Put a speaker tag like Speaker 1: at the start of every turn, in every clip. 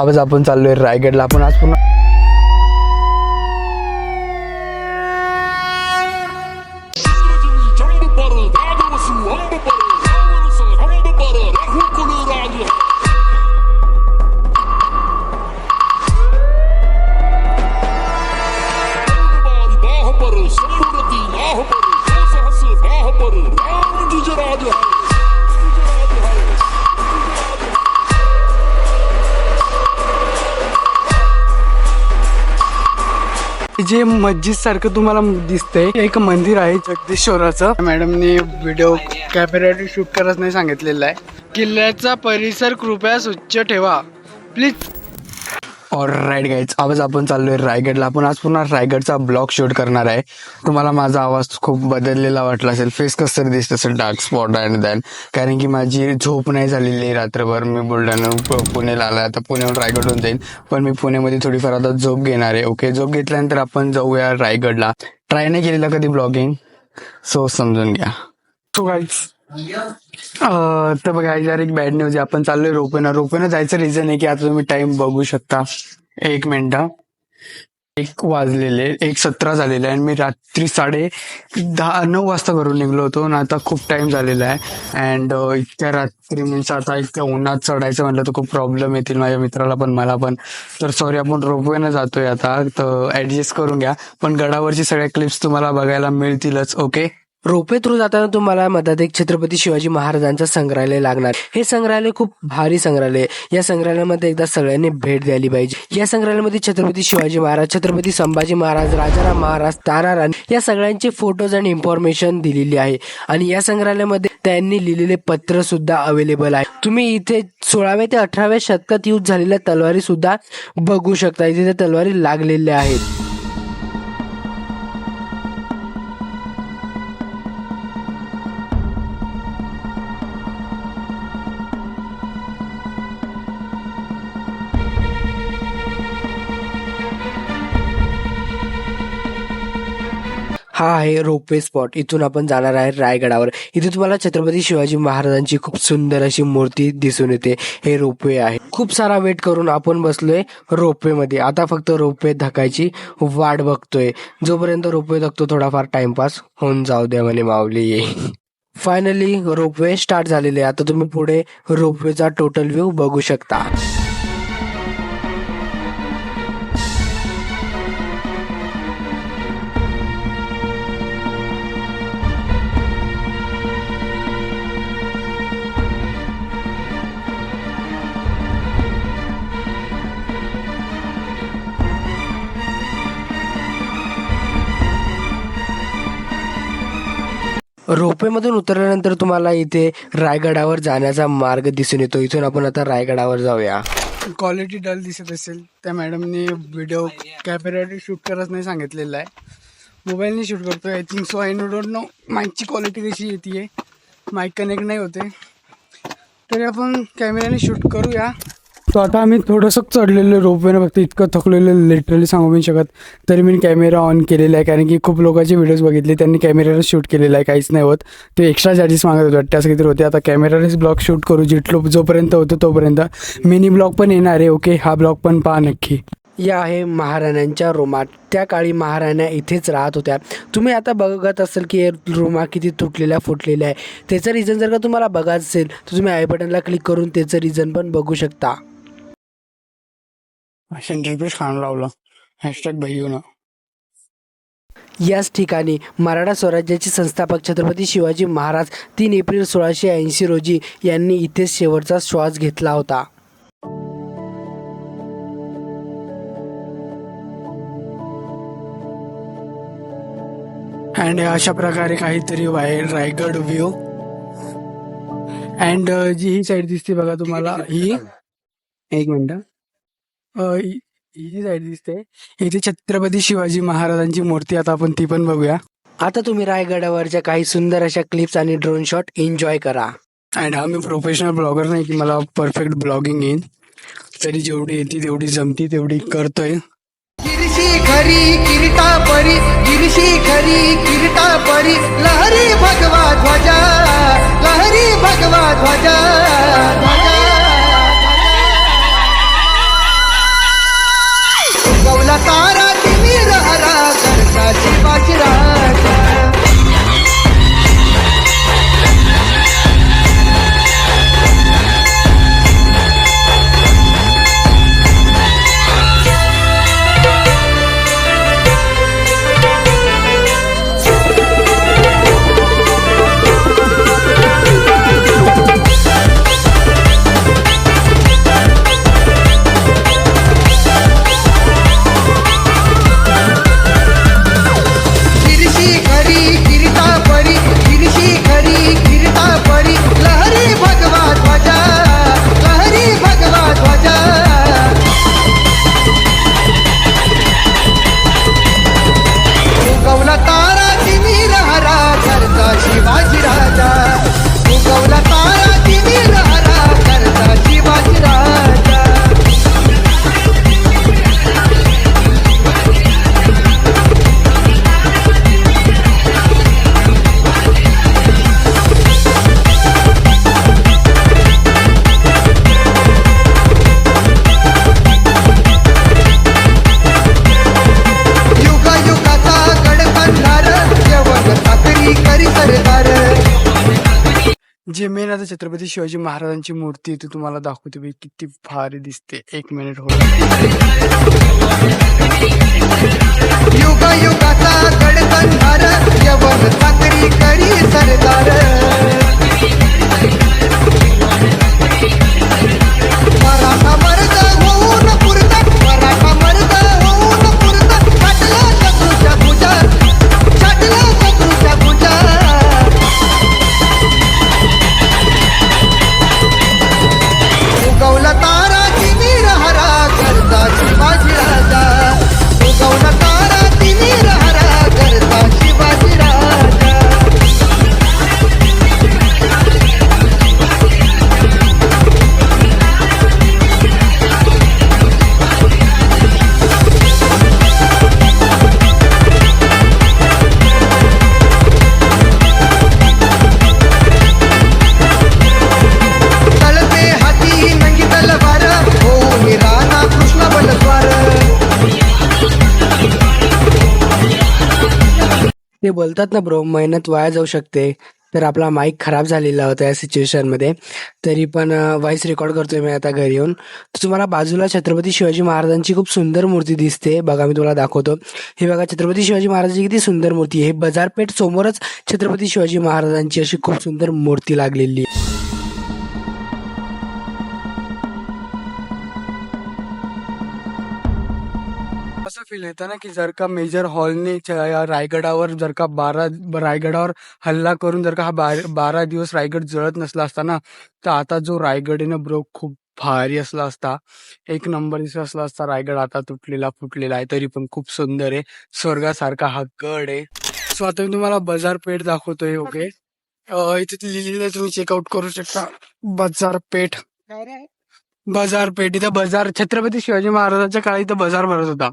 Speaker 1: आज आपण चाललोय रायगडला. आपण आज पुन्हा जे मस्जिद सारखं तुम्हाला दिसतंय एक मंदिर आहे जगदीश्वराचं. मॅडमने व्हिडिओ कॅमेऱ्याने शूट करत नाही सांगितलेलं आहे. किल्ल्याचा परिसर कृपया स्वच्छ ठेवा. प्लीज. और राईट गाईड्स आवाज आपण चाललोय रायगडला. आपण आज पुन्हा रायगडचा ब्लॉग शूट करणार आहे. तुम्हाला माझा आवाज खूप बदललेला वाटला असेल. फेस कसं तरी दिसत असेल डार्क स्पॉट अँड दॅन कारण की माझी झोप नाही झालेली आहे रात्रभर. मी बुलढाणा पुण्याला आला आता पुण्याहून रायगडहून जाईल पण मी पुण्यामध्ये थोडीफार आता झोप घेणार आहे. ओके झोप घेतल्यानंतर आपण जाऊया रायगडला. ट्राय नाही केलेला कधी ब्लॉगिंग सो समजून घ्या. सो गाईज तर बघा यार एक बॅड न्यूज आपण चाललोय रोपेनं रोपेनं जायचं रिझन आहे की आता तुम्ही टाइम बघू शकता. एक मिनिट एक वाजलेले एक सतरा झालेले आहे आणि मी रात्री साडे दहा नऊ वाजता घरून निघलो होतो आणि आता खूप टाइम झालेला आहे. अँड इतक्या रात्री मीन्स आता इतक्या उन्हात चढायचं म्हटलं तर खूप प्रॉब्लेम येतील माझ्या मित्राला पण मला पण. तर सॉरी आपण रोपवेनं जातोय आता. तर ऍडजस्ट करून घ्या. पण गडावरची सगळ्या क्लिप्स तुम्हाला बघायला मिळतीलच ओके
Speaker 2: रोपे थ्रू जाताना तुम्हाला मधात एक छत्रपती शिवाजी महाराजांचं संग्रहालय लागणार. हे संग्रहालय खूप भारी संग्रहालय आहे. या संग्रहालयामध्ये एकदा सगळ्यांनी भेट द्यायला पाहिजे. या संग्रहालयामध्ये छत्रपती शिवाजी महाराज छत्रपती संभाजी महाराज राजाराम महाराज तारा या सगळ्यांचे फोटोज आणि इन्फॉर्मेशन दिलेली आहे. आणि या संग्रहालयामध्ये त्यांनी लिहिलेले पत्र सुद्धा अवेलेबल आहे. तुम्ही इथे सोळाव्या ते अठराव्या शतकात यूज झालेल्या तलवारी सुद्धा बघू शकता. इथे त्या तलवारी लागलेल्या आहेत. आहे रोपवे स्पॉट इथून आपण जाणार आहे रायगडावर. इथे तुम्हाला छत्रपती शिवाजी महाराजांची खूप सुंदर अशी मूर्ती दिसून येते. हे रोपवे आहे. खूप सारा वेट करून आपण बसलोय रोपवे मध्ये आता फक्त रोपवे धकायची वाट बघतोय. जोपर्यंत रोपवे धकतो थोडाफार टाइमपास होऊन जाऊ द्या म्हणे माऊली. फायनली रोपवे स्टार्ट झालेले आहे. आता तुम्ही पुढे रोपवेचा टोटल व्ह्यू बघू शकता. रोपेमधून उतरल्यानंतर तुम्हाला इथे रायगडावर जाण्याचा मार्ग दिसून येतो. इथून आपण आता रायगडावर जाऊया.
Speaker 1: क्वालिटी डल दिसत असेल. त्या मॅडमने व्हिडिओ कॅमेऱ्याने शूट करत नाही सांगितलेलं आहे. मोबाईलने शूट करतो I think so I know don't know माईकची quality कशी येते माईक कनेक्ट नाही होते. तरी आपण कॅमेऱ्याने शूट करूया. तो आता आम्ही थोडंसं चढलेलो रोपवेनं फक्त इतकं थकलेलं लिटरली सांगू नाही शकत. तरी मी कॅमेरा ऑन केलेला आहे कारण की खूप लोकांचे व्हिडिओज बघितले त्यांनी कॅमेऱ्याला शूट केलेला आहे काहीच नाही होत. ते एक्स्ट्रा चार्जेस मागत होते वाटतं असं काहीतरी होते. आता कॅमेरानेच ब्लॉग शूट करू जिथलो जोपर्यंत होतो तोपर्यंत. मिनी ब्लॉग पण येणार आहे ओके हा ब्लॉग पण पहा नक्की.
Speaker 2: या आहे महाराण्यांच्या रोमात. त्या काळी महाराण्या इथेच राहत होत्या. तुम्ही आता बघत असाल की हे रोमा किती तुटलेल्या फुटलेल्या आहे. त्याचं रिझन जर का तुम्हाला बघायचं असेल तर तुम्ही आय बटनला क्लिक करून त्याचं रिझन पण बघू शकता.
Speaker 1: सेंटर पेज खाण लावलं. हॅशटॅग भाई ना
Speaker 2: याच ठिकाणी मराठा स्वराज्याचे संस्थापक छत्रपती शिवाजी महाराज तीन एप्रिल सोळाशे ऐंशी रोजी यांनी इथेच शेवटचा श्वास घेतला होता.
Speaker 1: अँड अशा प्रकारे काहीतरी बाहेर रायगड व्ह्यू अँड जी ही साईड दिसते बघा तुम्हाला ही एक मिनिट. ही जी साईड दिसते इथे छत्रपती शिवाजी महाराजांची मूर्ती आता आपण ती पण बघूया.
Speaker 2: आता तुम्ही रायगडावरच्या काही सुंदर अशा क्लिप्स आणि ड्रोन शॉट एन्जॉय करा.
Speaker 1: अँड हा मी प्रोफेशनल ब्लॉगर नाही की मला परफेक्ट ब्लॉगिंग येईल. तरी जेवढी येते तेवढी जमती तेवढी करतोय.
Speaker 3: गिरशी खरी किरीटा परी गिरशी खरी किरीटा परी लहरी भगवा ध्वजा लहरी भगवा ध्वजा ध्वजा.
Speaker 1: तारे जे छत्रपती शिवाजी महाराजांची मूर्ती ती तुम्हाला दाखवते. बाई किती भारी दिसते. एक मिनिट हो
Speaker 2: ते बोलतात ना ब्रो मेहनत वाया जाऊ शकते. तर आपला माईक खराब झालेला होता या सिच्युएशनमध्ये तरी पण व्हॉइस रेकॉर्ड करतोय मी आता घरी येऊन. तर तुम्हाला बाजूला छत्रपती शिवाजी महाराजांची खूप सुंदर मूर्ती दिसते. बघा मी तुम्हाला दाखवतो. हे बघा छत्रपती शिवाजी महाराजांची किती सुंदर मूर्ती आहे. हे बाजारपेठ समोरच छत्रपती शिवाजी महाराजांची अशी खूप सुंदर मूर्ती लागलेली आहे.
Speaker 1: फील येतं ना की जर का मेजर हॉलने च- रायगडावर जर का बारा रायगडावर हल्ला करून जर का हा बार- बारा दिवस रायगड जळत नसला असता ना तर आता जो रायगड आहे ना ब्रो खूप भारी असला असता एक नंबर दिसला असला असता रायगड आता तुटलेला फुटलेला आहे तरी पण खूप सुंदर आहे स्वर्गासारखा हा गड आहे. सो आता मी तुम्हाला बाजारपेठ दाखवतोय ओके इथे लिहिलेलं आहे, तुम्ही चेकआउट करू शकता. बाजारपेठ बाजारपेठ इथं बाजार छत्रपती शिवाजी महाराजांच्या काळी इथं बाजार भरत होता.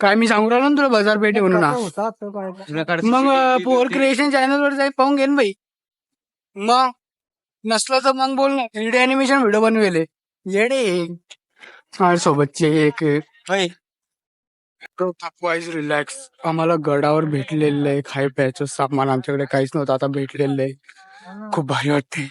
Speaker 1: काय मी सांगू राहिलो ना तुला बाजारपेठ म्हणून? हा. मग पोअर क्रिएशन चॅनल वर जाई पाहून घेन बाई. मग नसलं तर मग बोल ना. थ्री डी अॅनिमेशन व्हिडिओ बनवेले. येडे. माझ्या सोबतचे एक वाईज रिलॅक्स आम्हाला गडावर भेटलेलं आहे. खाय प्यायचं सामान आमच्याकडे काहीच नव्हतं. आता भेटलेलं आहे. खूप भारी वाटते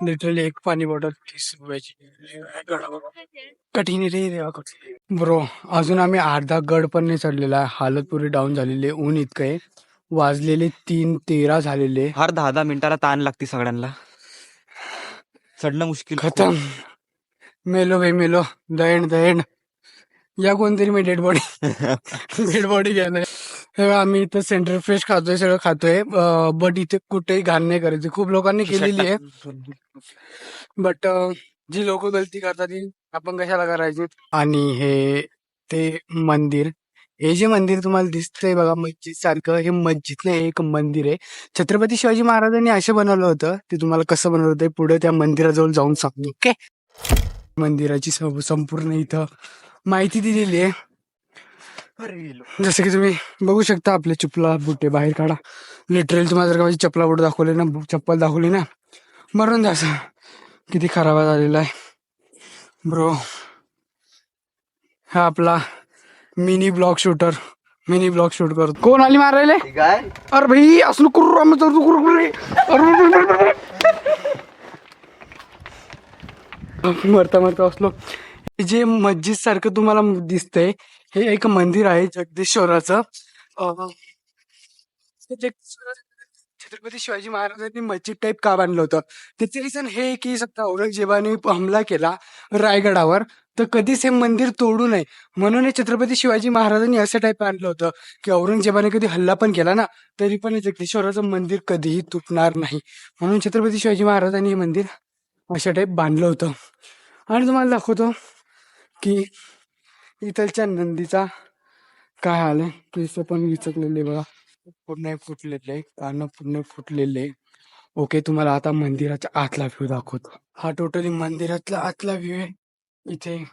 Speaker 1: लिटरली एक पाणी बॉटल तीस रुपयाची. कठीण रे कठीण ब्रो अजून आम्ही अर्धा गड पण नाही चढलेला. आहे हालत पुरी डाऊन झालेली आहे ऊन इतकं आहे. वाजलेले तीन तेरा झालेले.
Speaker 4: हर दहा दहा मिनिटाला ताण लागते सगळ्यांना. चढणं मुश्किल.
Speaker 1: खतम. मेलो भाई मेलो. दयण दयण या कोणतरी मी डेड बॉडी डेड बॉडी घ्यायला बघा, आम्ही इथं सेंटर फ्रेश खातोय सगळं खातोय. बट इथे कुठेही घाण नाही करायची. खूप लोकांनी केलेली आहे. बट जी लोक गलती करतात ती आपण कशाला करायची? आणि हे ते मंदिर. हे जे मंदिर तुम्हाला दिसतंय बघा मस्जिद सारखं हे मस्जिद नाही एक मंदिर आहे. छत्रपती शिवाजी महाराजांनी असं बनवलं होतं ते तुम्हाला कसं बनवलं होतं पुढे त्या मंदिराजवळ जाऊन सांगतो ओके? मंदिराची संपूर्ण इथं माहिती दिलेली आहे. जसं की तुम्ही बघू शकता आपले चपला बुटे बाहेर काढा. लिटरली तुम्हाला जर का माझी चपला बुट दाखवले ना चप्पल दाखवली ना मरून द्या असं. किती खराब झालेला आहे. ब्रो हा आपला mini blog shooter mini blog shoot करतो. कोण आली मारायले? अरे भाई असं करू मरता मरता असलो जे मस्जिद सारखं तुम्हाला दिसतंय हे एक मंदिर आहे जगदीश्वराचं. छत्रपती शिवाजी महाराजांनी मस्जिद टाईप का बांधलं होतं? त्याचं रिझन हे आहे की सत्ता औरंगजेबाने हमला केला रायगडावर. तर कधीच हे मंदिर तोडू नये. म्हणून हे छत्रपती शिवाजी महाराजांनी असं टाईप आणलं होतं की औरंगजेबाने कधी हल्ला पण केला ना तरी पण हे जगदीश्वराचं मंदिर कधीही तुटणार नाही. म्हणून छत्रपती शिवाजी महाराजांनी हे मंदिर अशा टाईप बांधलं होतं. आणि तुम्हाला दाखवतो की इथलच्या नंदीचा काय हाल आहे? केस पण विचकलेले बघा. पूर्ण फुटलेले आहे कान पूर्ण फुटलेले. ओके तुम्हाला आता मंदिराच्या आतला व्ह्यू दाखवतो. हा टोटली मंदिरातला आतला व्ह्यू आहे. इथे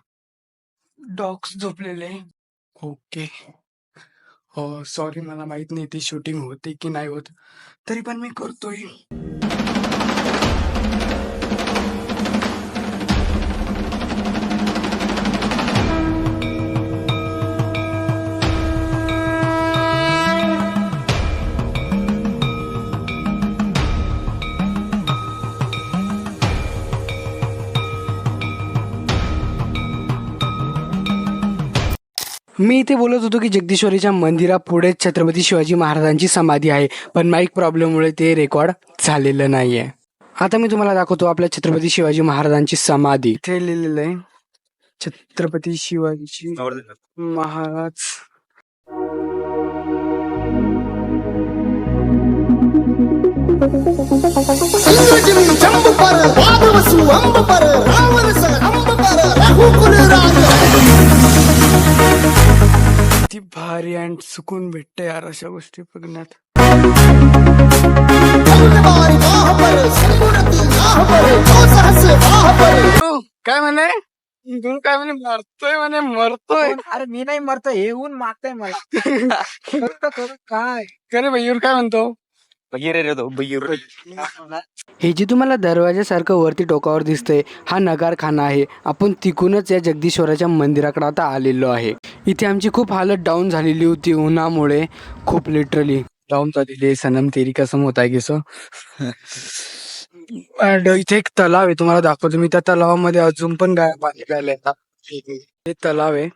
Speaker 1: डॉग्स झोपलेले. आहे. ओके हो सॉरी मला माहीत नाही ती शूटिंग होते की नाही होत. तरी पण मी करतोय. मी इथे बोलत होतो की जगदीश्वरीच्या मंदिरापुढेच छत्रपती शिवाजी महाराजांची समाधी आहे पण माईक प्रॉब्लेममुळे ते रेकॉर्ड झालेलं नाहीये. आता मी तुम्हाला दाखवतो आपल्या छत्रपती शिवाजी महाराजांची समाधी. इथे लिहिलेलं आहे छत्रपती शिवाजी महाराज.
Speaker 3: पर पर रावण
Speaker 1: भारी अँड सुकून भेटते यार अशा गोष्टी बघण्यात. काय म्हणे? तू काय म्हणे? मरतोय म्हणे मरतोय.
Speaker 4: अरे मी नाही मरतो हे ऊन मागताय मला.
Speaker 1: काय? करे भैयूर काय म्हणतो?
Speaker 2: हे जे तुम्हाला दरवाजासारखं वरती टोकावर दिसतंय हा नगारखाना आहे. आपण तिकूनच या जगदीश्वराच्या मंदिराकडे आता आलेलो आहे. इथे आमची खूप हालत डाऊन झालेली होती उन्हामुळे खूप लिटरली डाऊन झालेली आहे सनम तेरी कसम होत आहे की And इथे एक तलाव आहे तुम्हाला दाखवतो. मी त्या तलावामध्ये अजून पण गाय पाणी प्यायला येतात. हे तलाव आहे.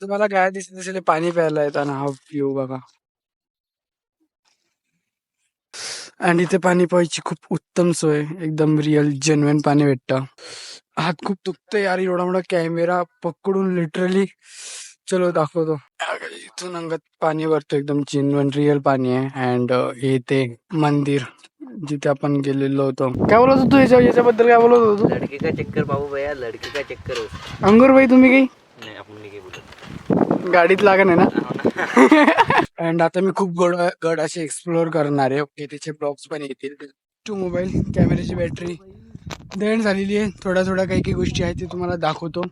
Speaker 2: तुम्हाला गाय दिसत असेल पाणी प्यायला येताना. हा व्ह्यू बघा. आणि इथे पाणी प्यायची खूप उत्तम सोय. एकदम रिअल जेन्युइन पाणी भेटतं. हात खूप दुखतंय यार एवढा मोठा कॅमेरा पकडून लिटरली चलो दाखवतो. इथून अंगात पाणी भरतो एकदम जेन्युइन रिअल पाणी आहे. अँड हे ते मंदिर जिथे आपण गेलेलो होतो. काय बोलत होतो याच्या याच्याबद्दल काय बोलत होतो
Speaker 5: लड़के का चक्कर बाबू भैया? लड़के का चक्कर हो?
Speaker 1: अंगूर भाई तुम्ही काही?
Speaker 5: नहीं नहीं
Speaker 1: गाडीत लागण आहे ना? अँड आता मी खूप गड गड असे एक्सप्लोअर करणार आहे. ओके त्याचे ब्लॉग्स पण येतील. टू मोबाईल कॅमेऱ्याची बॅटरी देण झालेली आहे. थोड्या थोड्या काही काही गोष्टी आहेत ते तुम्हाला दाखवतो.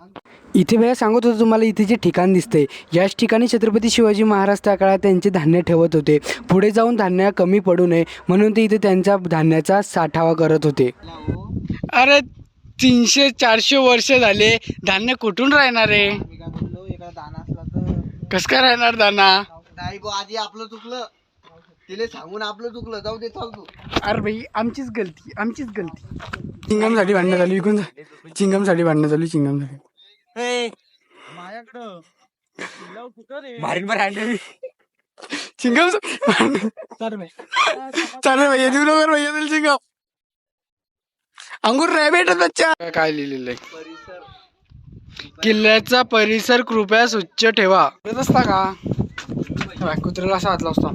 Speaker 1: इथे भैया सांगत होतो तुम्हाला इथे जे ठिकाण दिसते याच ठिकाणी छत्रपती शिवाजी महाराज त्या काळात त्यांचे धान्य ठेवत होते. पुढे जाऊन धान्य कमी पडू नये म्हणून ते इथे त्यांच्या धान्याचा साठावा करत होते. अरे तीनशे चारशे वर्ष झाले. धान्य कुठून राहणार आहे?
Speaker 5: दाना असला तर.
Speaker 1: कस काय राहणार दाना?
Speaker 5: नाही गो आधी आपलं चुकलं. तिला सांगून आपलं चुकलं जाऊ दे चाल तू.
Speaker 1: अरे भाई आमचीच गलती आमचीच गलती. चिंगमसाठी भांडणं झाली विकून चिंगमसाठी भांडणं झाली. चिंगमसाठी
Speaker 4: मारीन बरं हँडल
Speaker 1: चिंगम चालेल भैया देऊ नका भैया दिल चिंगम. अंगूर भेटत बच्चा. काय लिहिलेलं आहे? किल्ल्याचा परिसर कृपया स्वच्छ ठेवा. करत असता का कुत्र्याला असा हातला असतो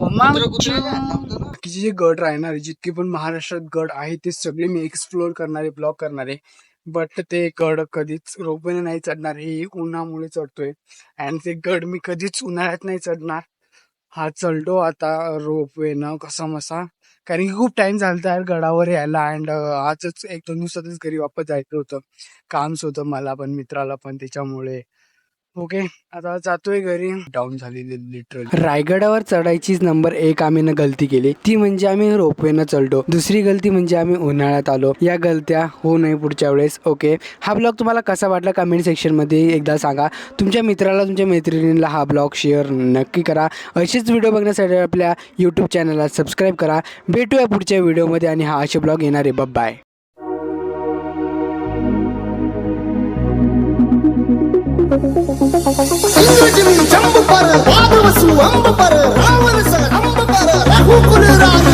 Speaker 1: बाकीचे जे गड राहणार जितके पण महाराष्ट्रात गड आहे ते सगळे मी एक्सप्लोअर करणारे ब्लॉग करणारे. बट ते गड कधीच रोपवेने नाही चढणार हे उन्हामुळे चढतोय. अँड ते गड मी कधीच उन्हाळ्यात नाही चढणार. हा चढलो आता रोपवेनं कसा मसा कारण की खूप टाइम यार गडावर यायला. अँड आजच एक दोन दिवसातच घरी वापस जायचं होतं. कामच होतं मला पण मित्राला पण त्याच्यामुळे. ओके आता जातोय घरी. डाऊन झालेली लिटरली रायगडावर चढायचीच नंबर एक आम्ही न गलती केली. ती म्हणजे आम्ही रोपवेनं चढलो. दुसरी गलती म्हणजे आम्ही उन्हाळ्यात आलो. या गलत्या होऊ नये पुढच्या वेळेस ओके? हा ब्लॉग तुम्हाला कसा वाटला कमेंट सेक्शनमध्ये एकदा सांगा. तुमच्या मित्राला तुमच्या मैत्रिणीला हा ब्लॉग शेअर नक्की करा. असेच व्हिडिओ बघण्यासाठी आपल्या यूट्यूब चॅनलला सबस्क्राईब करा. भेटूया पुढच्या व्हिडिओमध्ये आणि हा असे ब्लॉग येणार. आहे बाय
Speaker 3: சங்கரஜினின் ஜம்பு பாரு பாபவசு அம்பு பாரு ராமரச அம்பு பாரு ரகு குளிராக